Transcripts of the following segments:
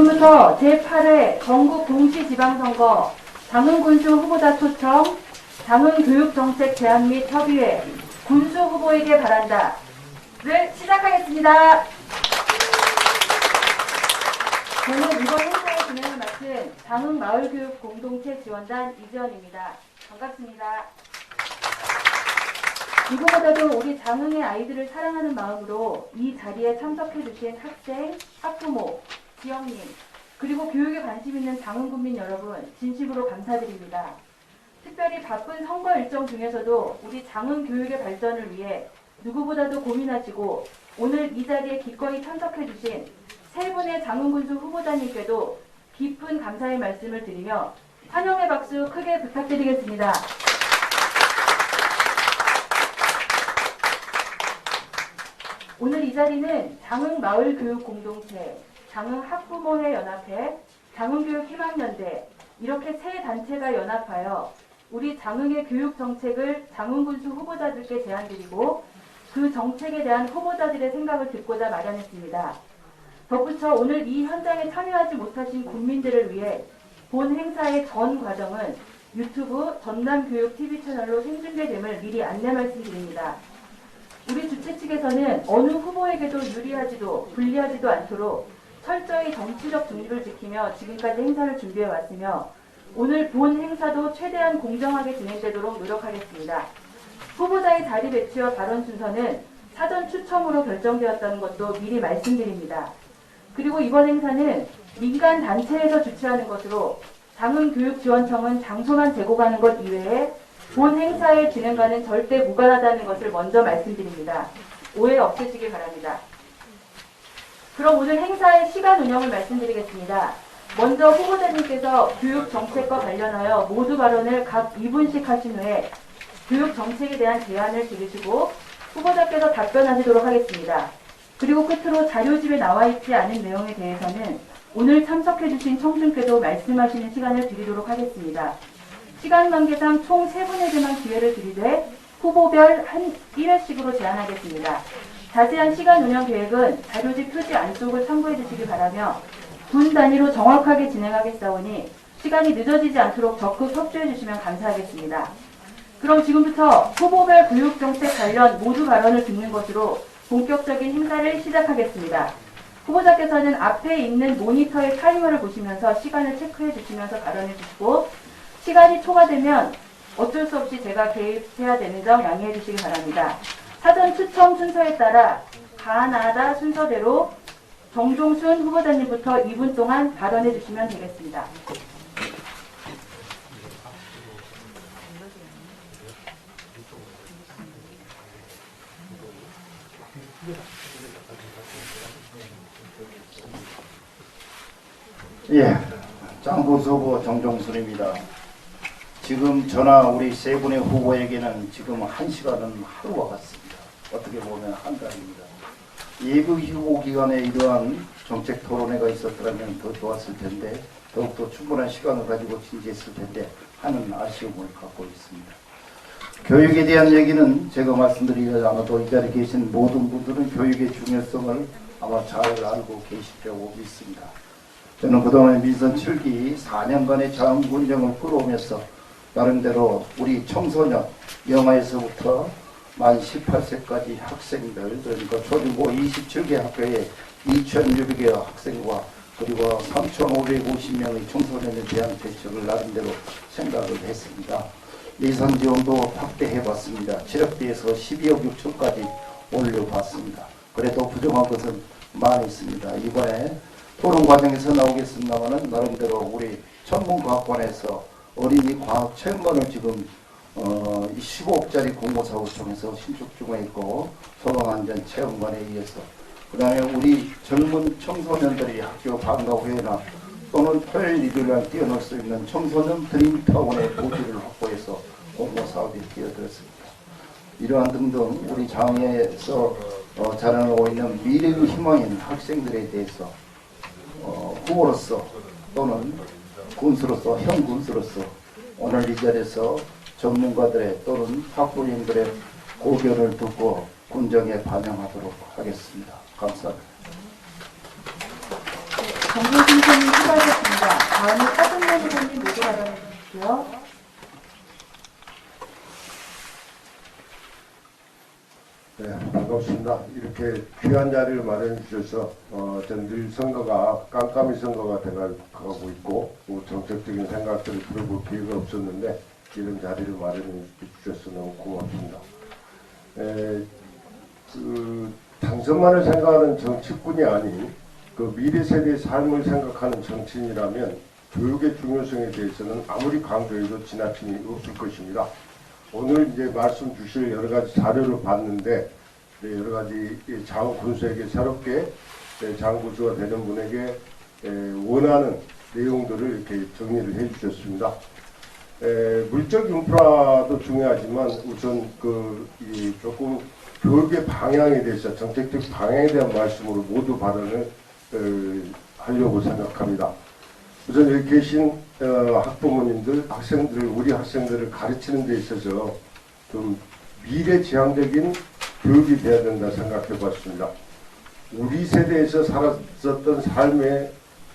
지금부터 제8회 전국 동시지방선거 장흥군수 후보자 초청 장흥교육정책 제안 및 협의회 군수 후보에게 바란다를 시작하겠습니다. 저는 이번 행사의 진행을 맡은 장흥마을교육 공동체 지원단 이지연입니다. 반갑습니다. 누구보다도 우리 장흥의 아이들을 사랑하는 마음으로 이 자리에 참석해 주신 학생, 학부모, 지역민, 그리고 교육에 관심 있는 장흥군민 여러분 진심으로 감사드립니다. 특별히 바쁜 선거 일정 중에서도 우리 장흥 교육의 발전을 위해 누구보다도 고민하시고 오늘 이 자리에 기꺼이 참석해 주신 세 분의 장흥군수 후보자님께도 깊은 감사의 말씀을 드리며 환영의 박수 크게 부탁드리겠습니다. 오늘 이 자리는 장흥마을교육공동체, 장흥학부모회 연합회, 장흥교육희망연대 이렇게 세 단체가 연합하여 우리 장흥의 교육 정책을 장흥군수 후보자들께 제안드리고 그 정책에 대한 후보자들의 생각을 듣고자 마련했습니다. 덧붙여 오늘 이 현장에 참여하지 못하신 국민들을 위해 본 행사의 전 과정은 유튜브 전남교육 TV 채널로 생중계됨을 미리 안내 말씀드립니다. 우리 주최 측에서는 어느 후보에게도 유리하지도 불리하지도 않도록 철저히 정치적 중립을 지키며 지금까지 행사를 준비해 왔으며 오늘 본 행사도 최대한 공정하게 진행되도록 노력하겠습니다. 후보자의 자리 배치와 발언 순서는 사전 추첨으로 결정되었다는 것도 미리 말씀드립니다. 그리고 이번 행사는 민간 단체에서 주최하는 것으로 장흥교육지원청은 장소만 제공하는 것 이외에 본 행사의 진행과는 절대 무관하다는 것을 먼저 말씀드립니다. 오해 없으시길 바랍니다. 그럼 오늘 행사의 시간 운영을 말씀드리겠습니다. 먼저 후보자님께서 교육 정책과 관련하여 모두 발언을 각 2분씩 하신 후에 교육 정책에 대한 제안을 들으시고 후보자께서 답변하시도록 하겠습니다. 그리고 끝으로 자료집에 나와 있지 않은 내용에 대해서는 오늘 참석해주신 청중께도 말씀하시는 시간을 드리도록 하겠습니다. 시간 관계상 총 3분에게만 기회를 드리되 후보별 한 1회씩으로 제안하겠습니다. 자세한 시간 운영 계획은 자료집 표지 안쪽을 참고해 주시기 바라며 분 단위로 정확하게 진행하겠사오니 시간이 늦어지지 않도록 적극 협조해 주시면 감사하겠습니다. 그럼 지금부터 후보별 교육정책 관련 모두 발언을 듣는 것으로 본격적인 행사를 시작하겠습니다. 후보자께서는 앞에 있는 모니터의 타이머를 보시면서 시간을 체크해 주시면서 발언해 주시고 시간이 초과되면 어쩔 수 없이 제가 개입해야 되는 점 양해해 주시기 바랍니다. 사전 추첨 순서에 따라 가나다 순서대로 정종순 후보자님부터 2분 동안 발언해 주시면 되겠습니다. 예, 장부수부 정종순입니다. 지금 저나 우리 세 분의 후보에게는 지금 한 시간은 하루와 같습니다. 어떻게 보면 한 달입니다. 예비 후보 기간에 이러한 정책 토론회가 있었더라면 더 좋았을 텐데 더욱더 충분한 시간을 가지고 진지했을 텐데 하는 아쉬움을 갖고 있습니다. 교육에 대한 얘기는 제가 말씀드리지 않아도 이 자리에 계신 모든 분들은 교육의 중요성을 아마 잘 알고 계시리라고 믿습니다. 저는 그동안 민선 7기 4년간의 자원군정을 끌어오면서 나름대로 우리 청소년 영아에서부터 만 18세까지 학생들 그러니까 초중고 27개 학교에 2,600여 학생과 그리고 3,550명의 청소년에 대한 대책을 나름대로 생각을 했습니다. 예산 지원도 확대해봤습니다. 7억대에서 12억 6천까지 올려봤습니다. 그래도 부족한 것은 많이 있습니다. 이번에 토론 과정에서 나오겠습니다만은 나름대로 우리 천문과학관에서 어린이 과학 체험관을 지금 어, 15억짜리 공모사업을 통해서 신축 중에 있고 소방안전 체험관에 의해서 그 다음에 우리 젊은 청소년들이 학교 방과 후에나 또는 토요일 일요일날 뛰어놀 수 있는 청소년 드림타운의 부지를 확보해서 공모사업에 뛰어들었습니다. 이러한 등등 우리 장애에서 어, 자라나고 있는 미래의 희망인 학생들에 대해서 어, 후보로서 또는 군수로서 현 군수로서 오늘 이 자리에서 전문가들의 또는 학부모님들의 고견을 듣고 군정에 반영하도록 하겠습니다. 감사합니다. 정동진 선님 수고하셨습니다. 다음은 차승원 후보님 모두 발언해 주십시오. 네, 반갑습니다. 이렇게 귀한 자리를 마련해 주셔서 어, 전늘 선거가 깜깜이 선거가 돼가고 있고 또 정책적인 생각들을 들어볼 기회가 없었는데 이런 자리를 마련해 주셔서 너무 고맙습니다. 에, 그 당선만을 생각하는 정치꾼이 아닌 그 미래 세대의 삶을 생각하는 정치인이라면 교육의 중요성에 대해서는 아무리 강조해도 지나침이 없을 것입니다. 오늘 이제 말씀 주실 여러 가지 자료를 봤는데 네, 여러 가지 이 장군수에게 새롭게 네, 장군수가 되는 분에게 에, 원하는 내용들을 이렇게 정리를 해 주셨습니다. 에, 물적 인프라도 중요하지만 우선 그 이 조금 교육의 방향에 대해서 정책적 방향에 대한 말씀으로 모두 발언을 어, 하려고 생각합니다. 우선 여기 계신 어, 학부모님들, 학생들, 우리 학생들을 가르치는 데 있어서 좀 미래지향적인 교육이 돼야 된다 생각해 봤습니다. 우리 세대에서 살았었던 삶의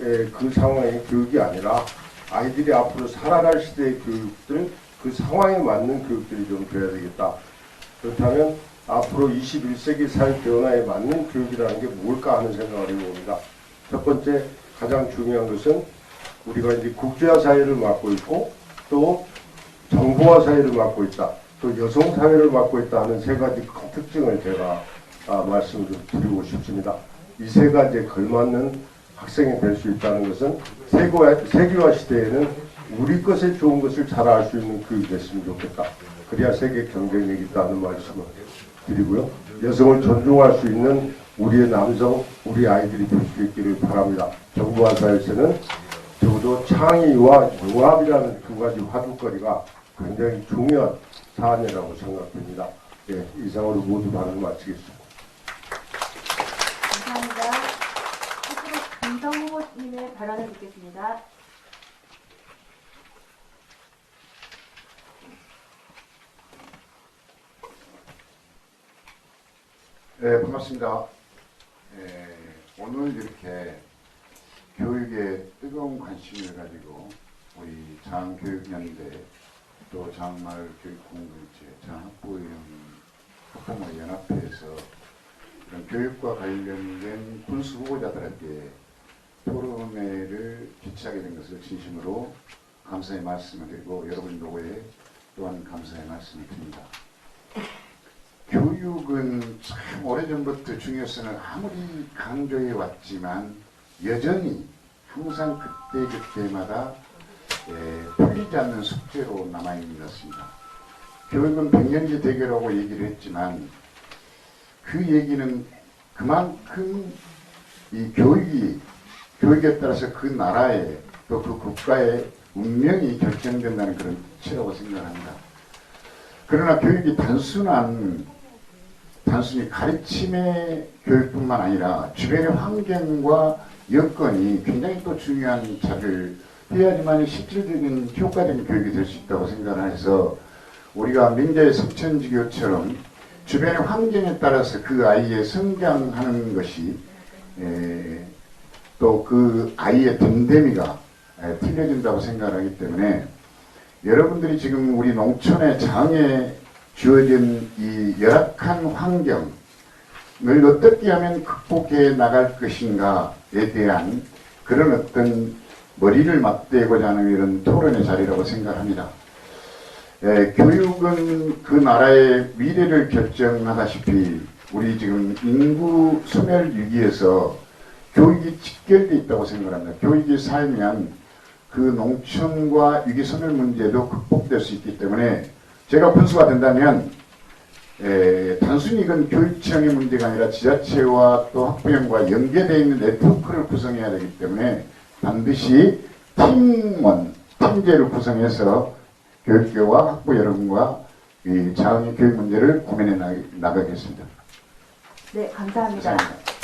에, 그 상황의 교육이 아니라 아이들이 앞으로 살아갈 시대의 교육들, 그 상황에 맞는 교육들이 좀 돼야 되겠다. 그렇다면 앞으로 21세기 사회 변화에 맞는 교육이라는 게 뭘까 하는 생각을 해봅니다. 첫 번째 가장 중요한 것은 우리가 이제 국제화 사회를 맡고 있고 또 정보화 사회를 맡고 있다. 또 여성 사회를 맡고 있다 하는 세 가지 큰 특징을 제가 아, 말씀을 좀 드리고 싶습니다. 이 세 가지에 걸맞는 학생이 될 수 있다는 것은 세계화, 세계화 시대에는 우리 것에 좋은 것을 잘 알 수 있는 교육이 됐으면 좋겠다. 그래야 세계 경쟁력이 있다는 말씀을 드리고요. 여성을 존중할 수 있는 우리의 남성, 우리 아이들이 될 수 있기를 바랍니다. 정부와 사회에서는 적어도 창의와 융합이라는 두 가지 화두거리가 굉장히 중요한 사안이라고 생각됩니다. 예, 이상으로 모두 발언 마치겠습니다. 끝으로 후보님의 발언을 듣겠습니다. 네, 반갑습니다. 에, 오늘 이렇게 교육에 뜨거운 관심을 가지고 우리 장교육연대 또 장마을 교육공동체 학부모 연합회에서 이런 교육과 관련된 군수 후보자들에게 토론회를 개최하게 된 것을 진심으로 감사의 말씀을 드리고 여러분 노고에 또한 감사의 말씀을 드립니다. 교육은 참 오래전부터 중요성을 아무리 강조해 왔지만 여전히 항상 그때 그때마다 에, 풀리지 않는 숙제로 남아있는 것 같습니다. 교육은 백년지 대결하고 얘기를 했지만 그 얘기는 그만큼 이 교육이 교육에 따라서 그 나라의 또 그 국가의 운명이 결정된다는 그런 이치라고 생각합니다. 그러나 교육이 단순한 단순히 가르침의 교육뿐만 아니라 주변의 환경과 여건이 굉장히 또 중요한 자를 해야지만 실질적인 효과적인 교육이 될 수 있다고 생각을 해서 우리가 민자의 성천지교처럼 주변의 환경에 따라서 그 아이의 성장하는 것이 또 그 아이의 에, 틀려진다고 생각을 하기 때문에 여러분들이 지금 우리 농촌의 장에 주어진 이 열악한 환경을 어떻게 하면 극복해 나갈 것인가에 대한 그런 어떤 머리를 맞대고자 하는 이런 토론의 자리라고 생각합니다. 에, 교육은 그 나라의 미래를 결정하다시피 우리 지금 인구 소멸 위기에서 교육이 직결되어 있다고 생각합니다. 교육이 살면 그 농촌과 위기 소멸 문제도 극복될 수 있기 때문에 제가 분수가 된다면 에, 단순히 이건 교육청의 문제가 아니라 지자체와 또 학부형과 연계되어 있는 네트워크를 구성해야 되기 때문에 반드시 팀원, 팀제를 구성해서 교육계와 학부 여러분과 이 자원의 교육 문제를 고민해 나- 나가겠습니다. 네, 감사합니다. 감사합니다.